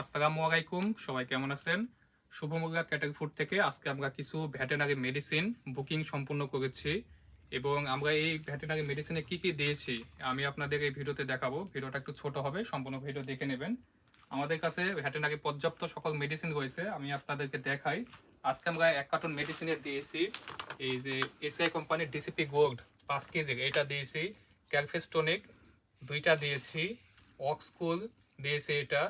আসসালামু আলাইকুম, সবাই কেমন আছেন? শুভমুগা ক্যাটারি ফুড থেকে আজকে আমরা কিছু ভ্যাটেনারি মেডিসিন বুকিং সম্পূর্ণ করেছি এবং আমরা এই ভ্যাটেনারি মেডিসিনে কি কি দিয়েছি আমি আপনাদের এই ভিডিওতে দেখাবো। ভিডিওটা একটু ছোট হবে, সম্পূর্ণ ভিডিও দেখে নেবেন। আমাদের কাছে ভ্যাটেনারি পর্যাপ্ত সকল মেডিসিন রয়েছে, আমি আপনাদেরকে দেখাই। আজকে আমরা এক কার্টন মেডিসিনের দিয়েছি, এই যে এসিআই কোম্পানির ডিসিপি গোল্ড, পাঁচ কেজি এটা দিয়েছি। ক্যালফেস্টোনিক, দুইটা দিয়েছি। অক্সকুল দিয়েছি এটা।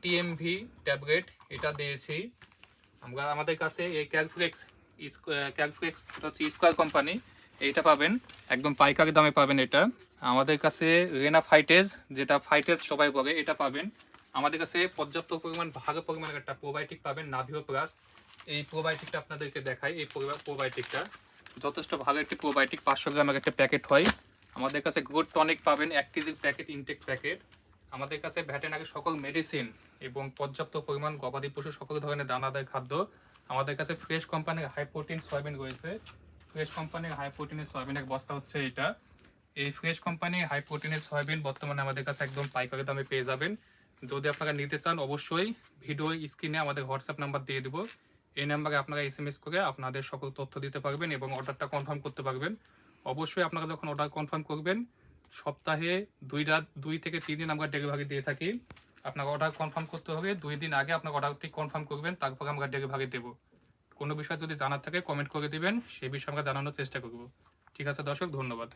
টিএমভি ট্যাবলেট এটা দিয়েছি। আমরা, আমাদের কাছে এই ক্যালফ্লেক্স ক্যালফ্লেক্স হচ্ছে স্কোয়ার কোম্পানি এইটা পাবেন। একদম পাইকারি দামে পাবেন এটা। আমাদের কাছে রেনা ফাইটেজ যেটা ফাইটেজ সবাই বলে, এটা পাবেন। আমাদের কাছে পর্যাপ্ত পরিমাণ, ভালো পরিমাণের একটা প্রোবায়োটিক পাবেন নাভিও প্লাস এই প্রোবায়োটিকটা আপনাদেরকে দেখাই, এই প্রোবায়োটিকটা যথেষ্ট ভালো একটি প্রোবায়োটিক পাঁচশো গ্রামের একটা প্যাকেট হয়। আমাদের কাছে গুড টনিক পাবেন, এক কেজির প্যাকেট ইনটেক প্যাকেট। আমাদের কাছে ভ্যাটেনারি সকল মেডিসিন এবং পর্যাপ্ত পরিমাণ গবাদি পশু, সকল ধরনের দানাদার খাদ্য। আমাদের কাছে ফ্রেশ কোম্পানির হাই প্রোটিন সয়াবিন রয়েছে। ফ্রেশ কোম্পানির হাই প্রোটিনের সয়াবিনের বস্তা হচ্ছে এটা। এই ফ্রেশ কোম্পানির হাই প্রোটিনের সয়াবিন বর্তমানে আমাদের কাছে একদম পাইকারি দামে পেয়ে যাবেন। যদি আপনারা নিতে চান, অবশ্যই ভিডিও স্ক্রিনে আমাদের হোয়াটসঅ্যাপ নাম্বার দিয়ে দেবো। এই নাম্বারে আপনারা এস এম এস করে আপনাদের সকল তথ্য দিতে পারবেন এবং অর্ডারটা কনফার্ম করতে পারবেন। অবশ্যই আপনারা যখন অর্ডার কনফার্ম করবেন সপ্তাহে দুই রাত, দুই থেকে তিন দিন আমরা ডেলিভারি দিয়ে থাকি। আপনাকে অর্ডার কনফার্ম করতে হবে। দুই দিন আগে আপনাকে অর্ডারটি কনফার্ম করবেন, তারপরে আমরা ডেলিভারি দেবো। কোনো বিষয় যদি জানার থাকে কমেন্ট করে দিবেন, সেই বিষয়ে আমরা জানানোর চেষ্টা করব। ঠিক আছে, দর্শক, ধন্যবাদ।